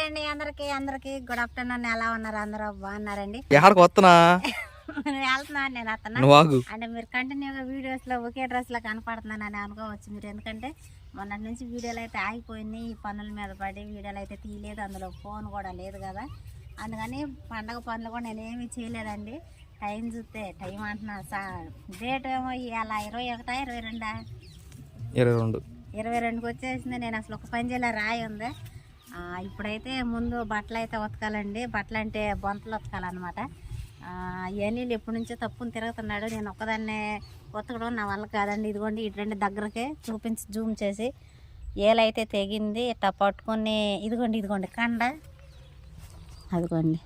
Hi అండి అందరికి అందరికి గుడ్ ఆఫ్టర్నూన్ ఎలా ఉన్నారు? అందరూ బాగున్నారండి? ఎక్కడికి వస్తున్నా? నేను వెళ్తున్నాను నేను ఆగు. అంటే మీరు కంటిన్యూగా వీడియోస్లో ఒకే డ్రెస్లో కనపడుతున్నానని అనుకోవచ్చు మీరు. ఎందుకంటే మొన్నటి నుంచి వీడియోలు అయితే ఆగిపోయినాయి ఈ పనుల మీద పడి వీడియోలు అయితే తీయలేదు అందులో ఫోన్ కూడా లేదు కదా. అందుకని పండగ పనులు కూడా నేను ఏమీ చేయలేదండి. టైం చూస్తే టైం అంటున్నా సార్ డేట్ ఏమో ఇవాళ ఇరవై ఒకటా ఇరవై రెండా? ఇరవై రెండు. ఇరవై రెండుకి వచ్చేసింది నేను అసలు ఒక పని చేయలే రాయి ఉంది. ఇప్పుడైతే ముందు బట్టలు అయితే ఉతకాలండి. బట్టలు అంటే బొంతలు ఉతకాలన్నమాట. ఎనీళ్ళు ఎప్పటి నుంచో తప్పుని తిరుగుతున్నాడు. నేను ఒక్కదాన్నే ఉతకడం నా వల్ల కాదండి. ఇదిగోండి ఇటు రెండు దగ్గరకే చూపించి జూమ్ చేసి ఏలైతే తెగింది ఇట్లా పట్టుకొని ఇదిగోండి ఇదిగోండి కండ. అదిగోండి?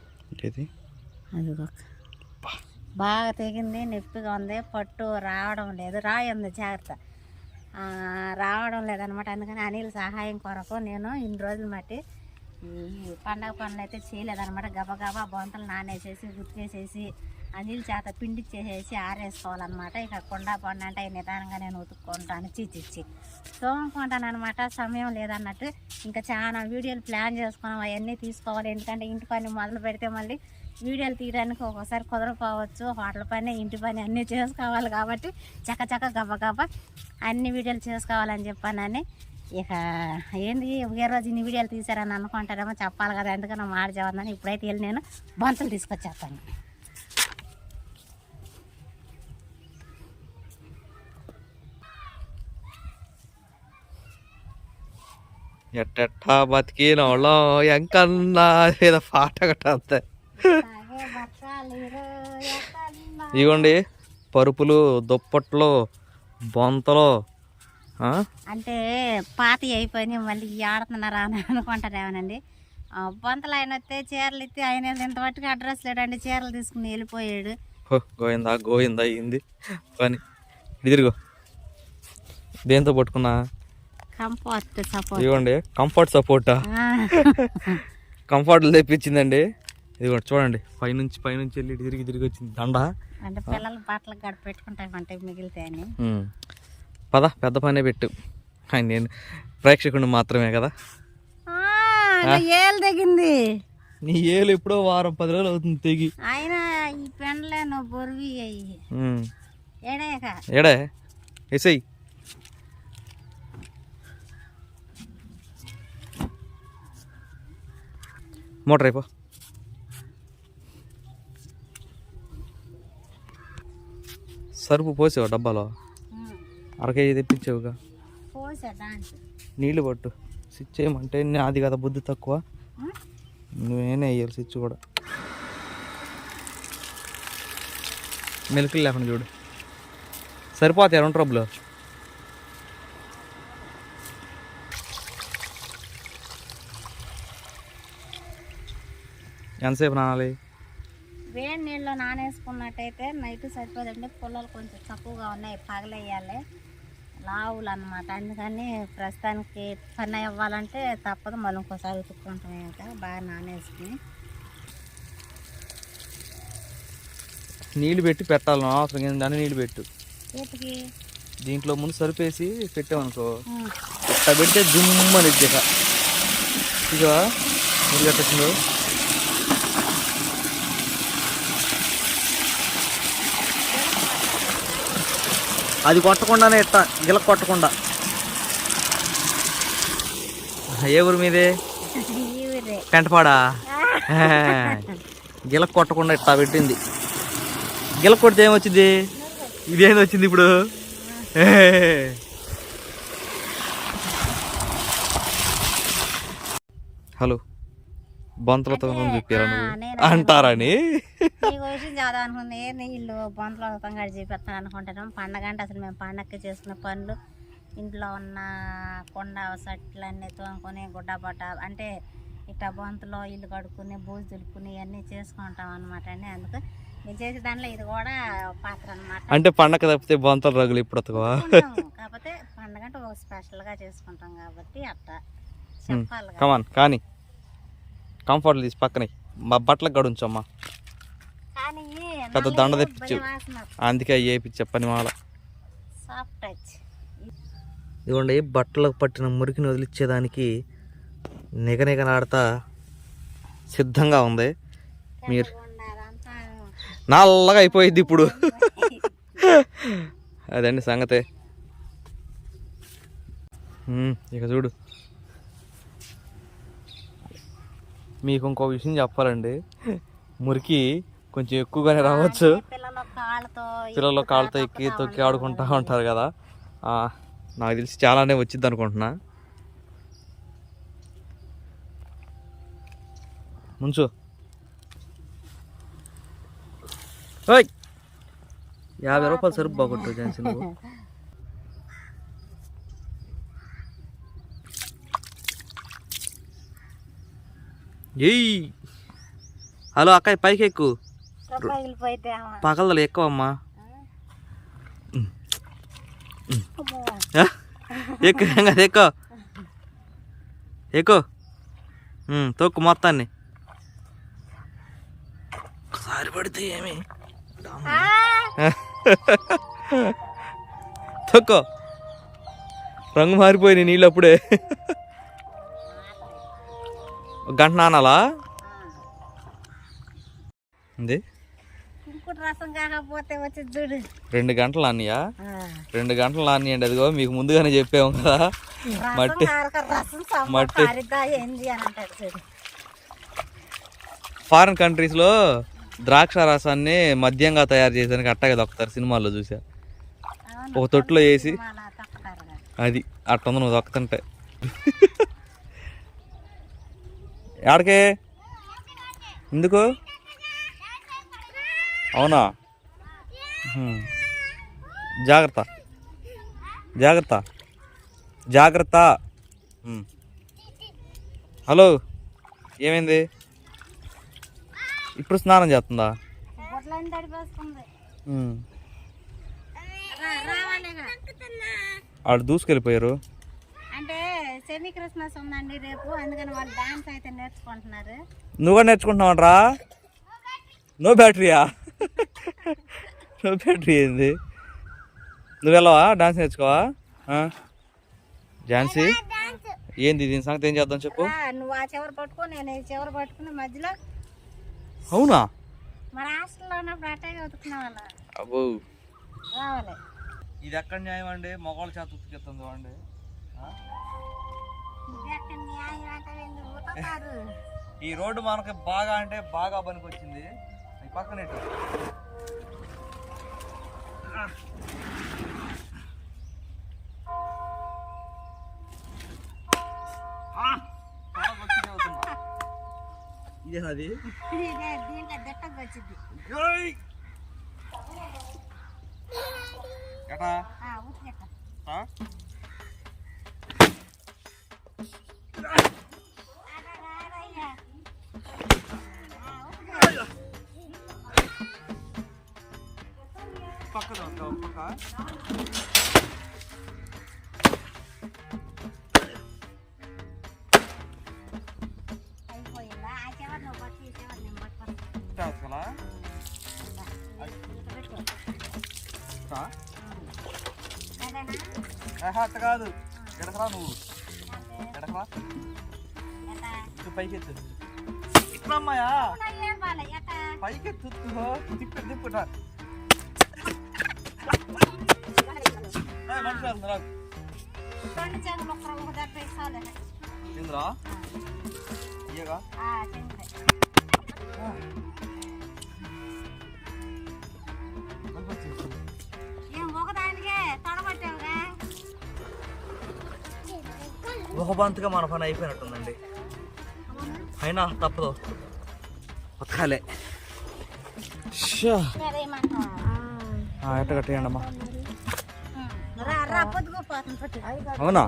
అదిగో. బాగా తెగింది నొప్పిగా ఉంది పట్టు రావడం లేదు. రాయి ఉంది జాగ్రత్త. రావడం లేదనమాట. అందుకని అనిల్ సహాయం కొరకు నేను ఇన్ని రోజులు మట్టి ఈ పండగ పనులు అయితే చేయలేదనమాట. గబగబా బొంతలు నానేసేసి ఉతికేసేసి అనిల్ చేత పిండిచ్చేసేసి ఆరేసుకోవాలన్నమాట. ఇక కొండ పండు అంటే నిదానంగా నేను ఉతుక్కుంటాను. చిచ్చిచ్చి తోముకుంటాను అనమాట సమయం లేదన్నట్టు. ఇంకా చాలా వీడియోలు ప్లాన్ చేసుకున్నాం. అవన్నీ తీసుకోవాలి. ఎందుకంటే ఇంటి పని మొదలు పెడితే మళ్ళీ వీడియోలు తీయడానికి ఒక్కోసారి కుదరకపోవచ్చు. హోటల్ పని ఇంటి పని అన్నీ చేసుకోవాలి కాబట్టి చక్క చక్క గబ గబ అన్ని వీడియోలు చేసుకోవాలని చెప్పానని. ఇక ఏంది ఒకే రోజు ఇన్ని వీడియోలు తీసారని అనుకుంటారేమో చెప్పాలి కదా. ఎందుకన్నా మాట చదవదని ఇప్పుడైతే వెళ్ళి నేను బంతులు తీసుకొచ్చేస్తాను. ఎట్టెట్టా బతికినోళ్ళం ఎంకన్నా ఏదో పాట గట్ట అంతే ఇదిగోండి పరుపులు దుప్పట్లు బొంతలు? అంటే పాత అయిపోయినాయి మళ్ళీ ఆడుతున్నారా అని అనుకుంటారేమోనండి ఆ, బొంతలు ఆయన వస్తే చీరలు ఇస్తే ఆయన ఇంత మట్టుకు అడ్రస్ లేడండి చీరలు తీసుకుని వెళ్ళిపోయాడు. గోయిందా గోయిందా అయింది. ఇటు తిరుగు. దేంతో పట్టుకున్నా? కంఫర్ట్ సపోర్ట్ ఇదిగోండి కంఫర్ట్ సపోర్టా కంఫర్ట్లు తెప్పించిందండి. ఇదిగోండి చూడండి పైనుంచి పైనుంచి వెళ్ళి తిరిగి తిరిగి వచ్చింది దండ. అంటే పిల్లలు బట్టలు గడ పెట్టుకుంటామంటే మిగిలితే అని. ఉమ్. పద పెద్ద పనే పెట్టు. ఆయన నేను ప్రేక్షకుడు మాత్రమే కదా. ఏళ్ళు తెగింది. నీ ఏలు ఎప్పుడో వారం పది రోజులు అవుతుంది తెగి. ఆయన ఈ పెండ్లే నువ్వు బొరివి ఏడే? ఎసై మోటర్ అయిపో. సరుపు పోసావు డబ్బాలో? అర కేజీ తెప్పించావుగా? నీళ్ళు పట్టు. స్విచ్ చేయమంటే నాది కదా బుద్ధి తక్కువ. నువ్వేనే వేయాలి స్విచ్ కూడా. మెలుకులు లేకుండా చూడు. సరిపోతాయి రెండు ట్రబ్బులు ఎంతసేపు నానాలి? వేడి నీళ్ళు నానేసుకున్నట్టయితే నైట్ సరిపోదండి. పుల్లలు కొంచెం తక్కువగా ఉన్నాయి పగలేయాలి. లావులు అన్నమాట అందుకని ప్రస్తుతానికి పని ఇవ్వాలంటే తప్పదు. మళ్ళీ ఇంకోసారి ఉతుక్కుంటాం ఇంకా. బాగా నానేసుకుని. నీళ్ళు పెట్టి పెట్టాలి. అవసరం కింద దాన్ని నీళ్ళు పెట్టు. దీంట్లో ముందు సరిపేసి పెట్టామనుకో. అట్లా పెడితే జుమ్మని ఇక ఇక మీరు అది కొట్టకుండానే ఇట్ట గిల కొట్టకుండా. ఏ ఊరు మీదే? ఈ ఊరే. పెంటపాడా? గిల కొట్టకుండా ఇట్లా పెట్టింది. గిల కొడితే ఏమొచ్చింది? ఇదేంది వచ్చింది ఇప్పుడు? హలో. బొంతలతో చెప్పారా నేను అంటారని. నీళ్ళు బొంతలు కాడ చూపిస్తాను అనుకుంటున్నాం. పండగ అంటే అసలు మేము పండగకి చేసుకునే పనులు ఇంట్లో ఉన్న కొండ సట్లు అన్నీ తోముకొని గుడ్డ బట్ట అంటే ఇట్లా బొంతలో ఇల్లు కడుక్కుని బూజు దులుపుకుని ఇవన్నీ చేసుకుంటాం అనమాట అండి అందుకు. మేము చేసే దాంట్లో ఇది కూడా పాత్ర అనమాట అంటే పండగ తప్పితే బొంతలు రగులు ఇప్పుడు కాకపోతే పండగ అంటే ఒక స్పెషల్గా చేసుకుంటాం కాబట్టి అట్లా చెప్పాలి. కమాన్ కానీ కంఫర్ట్ తీసి పక్కనే. మా బట్టలకు గడుంచమ్మా పెద్ద దండ తెప్పించు. అందుకే అవి వేయించా పని మాల. సాఫ్ట్ టచ్ ఇదిగోండి బట్టలకు పట్టిన మురికిని వదిలిచ్చేదానికి నిగనిగలాడుతా సిద్ధంగా ఉంది. మీరు నల్లగా అయిపోయింది ఇప్పుడు. అదండి సంగతే. ఇక చూడు. మీకు ఇంకో విషయం చెప్పాలండి. మురికి కొంచెం ఎక్కువగానే రావచ్చు. పిల్లల కాళ్ళతో ఎక్కి తొక్కి ఆడుకుంటా ఉంటారు కదా. నాకు తెలిసి చాలానే వచ్చింది అనుకుంటున్నా. ముంచు. యాభై రూపాయలు సరుకు బాగొట్టు ఝాన్సీ నువ్వు. ఏయ్. హలో అక్కయ్య పైకి ఎక్కు. పగలదలు ఎక్కువ అమ్మా. ఎక్కు కాదు ఎక్కువ ఎక్కువ తొక్కు మొత్తాన్ని. ఒకసారి పడితే ఏమి? తొక్కో. రంగు మారిపోయినాయి నీళ్ళు అప్పుడే గంట నానాలా? ఉంది రెండు గంటలు నాన్నయ్యా రెండు గంటలు నానియండి అదిగో మీకు ముందుగానే చెప్పాము కదా. మట్టి మట్టి. ఫారిన్ కంట్రీస్లో ద్రాక్ష రసాన్ని మద్యంగా తయారు చేసానికి అట్టగా దొక్కుతారు సినిమాల్లో చూసా. ఒక తొట్టులో వేసి. అది అట్టుంది నువ్వు దొక్కుతుంటే. ఆడకే ఎందుకు? అవునా. జాగ్రత్త. జాగ్రత్త. జాగ్రత్త. హలో? ఏమైంది? ఇప్పుడు స్నానం చేస్తుందా. ఆడు దూసుకెళ్ళిపోయారు. సెమీ క్రిస్మస్ ఉందండి రేపు. అందుకని వాళ్ళు డాన్స్ అయితే నేర్చుకుంటున్నారు. నువ్వు కూడా నేర్చుకుంటున్నావంట్రా? నో బ్యాటరీయా నో బ్యాటరీ ఏంది? నువ్వు వెళ్ళవా? డాన్స్ నేర్చుకోవా? ఆ? ఝాన్సీ ఏంది దీని సంగతి? ఏం చేద్దాం చెప్పు. నువ్వు ఆ చివరి పట్టుకో నేను ఈ చివరి పట్టుకుని మధ్యలో అవునా? మరి హాస్టల్లో ఉన్నప్పుడు అట్టాగే ఉతుకునే వాళ్ళ అబ్బో. రావాలి. ఇది ఎక్కడ న్యాయం అండి? మొగోళ్ళ చేత ఉతికెత్తుంది అండి ఈ రోడ్డు మనకి బాగా అంటే బాగా పనికొచ్చింది. పక్కన ఇటు. ఇదేనది! ఎటా? ఇట్టా? సరేనా? ఆహా, అట్ట కాదు ఎడకరా నువ్వు ఎడకరా ఎట్టా? ఇటు పైకి ఎత్తు ఇట్లా అమ్మాయా అవునా, ఏం బాలే, ఎట్టా? పైకి ఎత్తు తిప్పు తిప్పుట ఇంద్రా ఇయ్యగా ఆ, చెంగులే. ఏం ఒకదానికే తడబట్టావుగా ఒక బంతుగా మన పని అయిపోయినట్టుందండి. అయినా తప్పదు. పక్కాలే ఎట్ట కట్టేయండి అమ్మా हो। ना?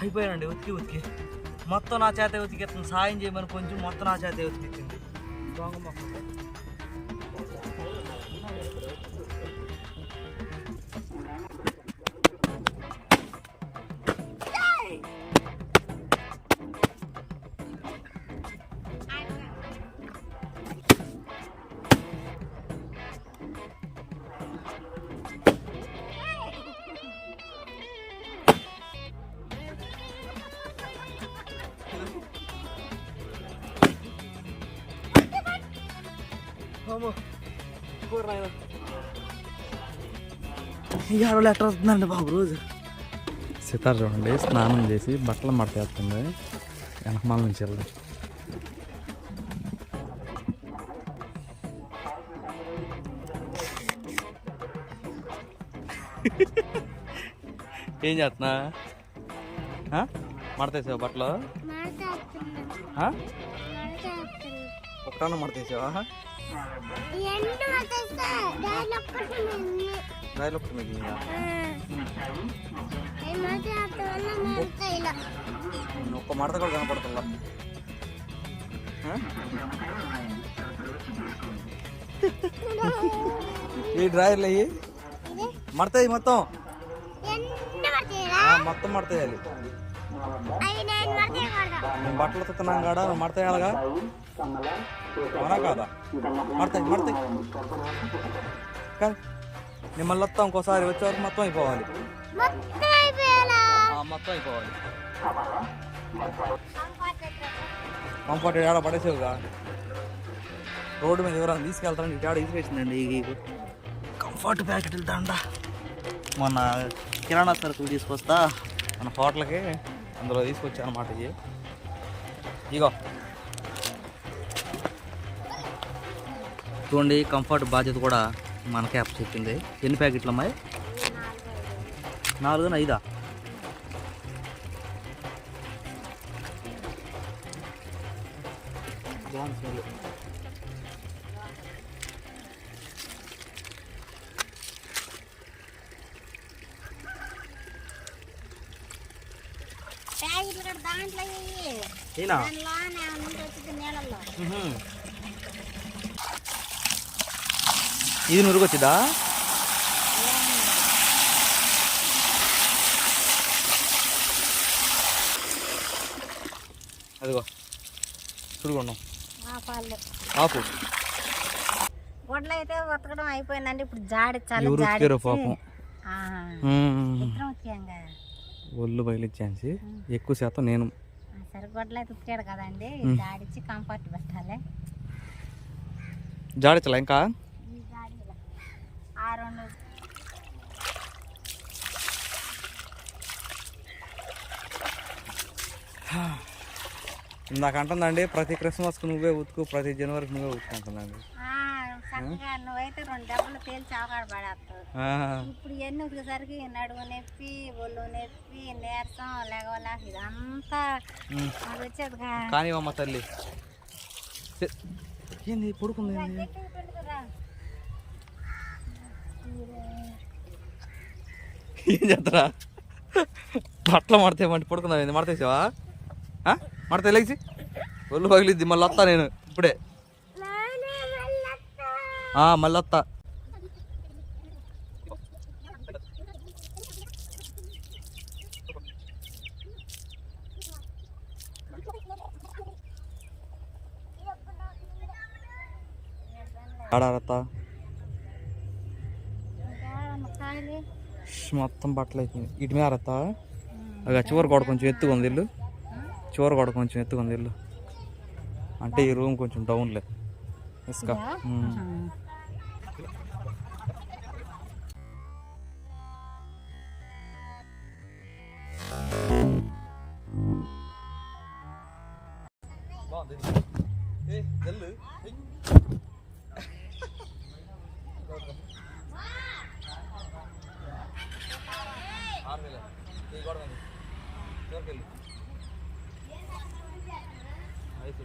అయిపోయానండి ఉతికి ఉతికి. మొత్తం నా చేత ఉతికెత్తుంది సాయం చేయమని కొంచెం మొత్తం నా చేత ఉతికిచ్చింది. దొంగ మొక్క. కూర నాయన ఈ ఆడవాళ్ళు ఎట్లా వస్తుందండి బాబు రోజు. సితార్ చూడండి స్నానం చేసి బట్టలు మడతేస్తుంది వెనకమాల నుంచి వెళ్దాం ఏం చేస్తున్నా? మడతేసావా బట్టలు? ఒకటాన మడతేసావా మిగిలిందా ఒక్క మడత కూడా కనపడుతుందా? ఈ డ్రాయర్లు అయ్యి. మడతాయి మొత్తం. మొత్తం మడతాయాలి బట్టలు ఉతుకుతున్నాం కాడా? నువ్వు అవునా కాదా? మడతాయి మడతాయి. కానీ నేను మళ్ళీ వస్తాం ఇంకోసారి వచ్చే వరకు మొత్తం అయిపోవాలి. మొత్తం అయిపోవాలి. కంఫర్ట్ ఏడ పడేసేవుగా? రోడ్డు మీద ఎవరైనా తీసుకెళ్తారని ఇటు ఆడ తీసుకొచ్చిందండి ఈ కంఫర్ట్ ప్యాకెట్లు దండ. మొన్న కిరాణా సరుకులు తీసుకొస్తా మన హోటల్కి. అందులో తీసుకొచ్చాను అనమాట ఇవి. ఇగో. చూడండి కంఫర్ట్ బాధ్యత కూడా మనకే అప్ చెప్పింది. ఎన్ని ప్యాకెట్లు అమ్మాయి? నాలుగు ఐదా? బాగుంది నీళ్ళల్లో ఇది నురుగొచ్చిందా అదిగో చూడుకున్నాం ఆపు గుడ్లు అయితే ఉతకడం అయిపోయిందండి ఇప్పుడు జాడి చాలా జాడి పాపం ఒళ్ళు బయలుచ్చాన్సి ఎక్కువ శాతం నేను ఆ, సరే గుడ్లు అయితే ఉతికాడు కదండి. జాడిచ్చి కంఫర్ట్ పెట్టాలి జాడించలా ఇంకా? ఆ రెండు. ఇందాక అంటుందండి ప్రతి క్రిస్మస్కి నువ్వే ఉతుకు ప్రతి జనవరికి నువ్వే ఉతుకుంటుందండి ఆ, చక్కగా నువ్వైతే రెండు అవకాడ పడేస్తావు ఇప్పుడు ఎన్ని నడుము నొప్పి ఒళ్ళు నొప్పి నీరసం లేగవలేక ఇదంతా అది వచ్చేదిగా. కానీ అమ్మ తల్లి ఏంది పడుకుంది. ఏం చేస్తారా బట్టలు మడతామంటే పడుకుందాం మడతేసావా మడతా లేచి ఒళ్ళు పగిలిద్ది మళ్ళీ వస్తా నేను ఇప్పుడే. మళ్ళీ వస్తా మొత్తం బట్టలు అయిపోయింది ఇటు మీద ఆరత్తా అవి చివరి గోడ కొంచెం ఎత్తుగా ఉంది ఇల్లు. చివరి గోడ కొంచెం ఎత్తుగా ఉంది ఇల్లు. అంటే ఈ రూమ్ కొంచెం డౌన్లే ఇసుక. ఈ గొడవ దొరకెళ్ళి అయితే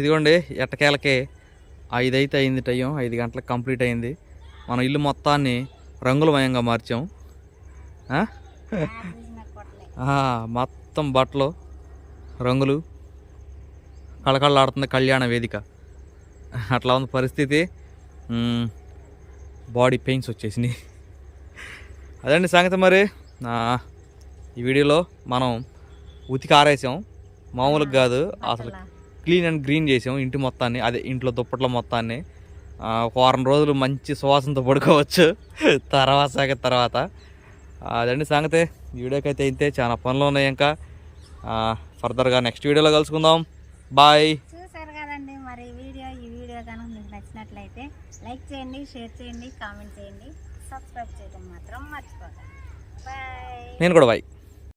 ఇదిగోండి ఎట్టకేలకి ఐదు అయింది టైం ఐదు గంటలకు కంప్లీట్ అయింది. మనం ఇల్లు మొత్తాన్ని రంగులమయంగా మార్చాం. మొత్తం బట్టలు రంగులు కళకళలాడుతుంది కళ్యాణ వేదిక. అట్లా ఉంది పరిస్థితి. బాడీ పెయిన్స్ వచ్చేసినాయి. అదండి సంగతి మరి. ఈ వీడియోలో మనం ఉతికి ఆరేసాం. మామూలుగా కాదు అసలు క్లీన్ అండ్ గ్రీన్ చేసాం ఇంటి మొత్తాన్ని అదే ఇంట్లో దుప్పట్ల మొత్తాన్ని. ఒక వారం రోజులు మంచి సువాసనతో పడుకోవచ్చు. తర్వాత సాగ తర్వాత. అదండి సంగతి. ఈ వీడియోకి అయితే ఇంతే. చాలా పనులు ఉన్నాయి ఇంకా. ఫర్దర్గా నెక్స్ట్ వీడియోలో కలుసుకుందాం. బాయ్. చూసారు కదండి మరి ఈ వీడియో ఈ వీడియో కనుక మీకు నచ్చినట్లయితే లైక్ చేయండి షేర్ చేయండి కామెంట్ చేయండి. సబ్స్క్రైబ్ చేయడం మాత్రం మర్చిపోకండి. బాయ్. నేను కూడా బాయ్.